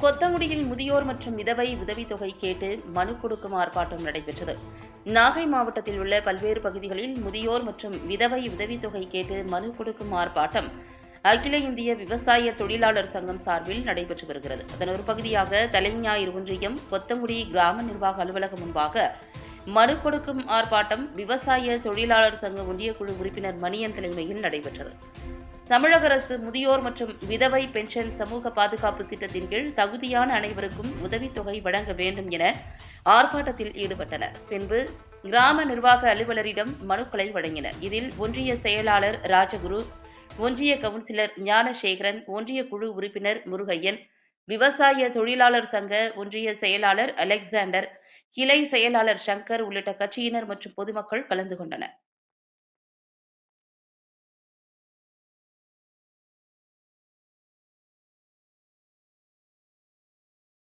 கொத்தங்குடியில் முதியோர் மற்றும் விதவை உதவித்தொகை கேட்டு மனு கொடுக்கும் ஆர்ப்பாட்டம் நடைபெற்றது. நாகை மாவட்டத்தில் உள்ள பல்வேறு பகுதிகளில் முதியோர் மற்றும் விதவை உதவித்தொகை கேட்டு மனு கொடுக்கும் ஆர்ப்பாட்டம் அகில இந்திய விவசாய தொழிலாளர் சங்கம் சார்பில் நடைபெற்று வருகிறது. அதன் ஒரு பகுதியாக தலைஞாயிறு ஒன்றியம் கொத்தங்குடி கிராம நிர்வாக அலுவலகம் முன்பாக மனு கொடுக்கும் ஆர்ப்பாட்டம் விவசாய தொழிலாளர் சங்க ஒன்றிய குழு உறுப்பினர் மணியன் தலைமையில் நடைபெற்றது. தமிழக அரசு முதியோர் மற்றும் விதவை பென்ஷன் சமூக பாதுகாப்பு திட்டத்தின் கீழ் தகுதியான அனைவருக்கும் உதவித்தொகை வழங்க வேண்டும் என ஆர்ப்பாட்டத்தில் ஈடுபட்டனர். பின்பு கிராம நிர்வாக அலுவலரிடம் மனுக்களை வழங்கினர். இதில் ஒன்றிய செயலாளர் ராஜகுரு ஒன்றிய கவுன்சிலர் ஞானசேகரன் ஒன்றிய குழு உறுப்பினர் முருகையன் விவசாய தொழிலாளர் சங்க ஒன்றிய செயலாளர் அலெக்சாண்டர் கிளை செயலாளர் சங்கர் உள்ளிட்ட கட்சியினர் மற்றும் பொதுமக்கள் கலந்து கொண்டனர்.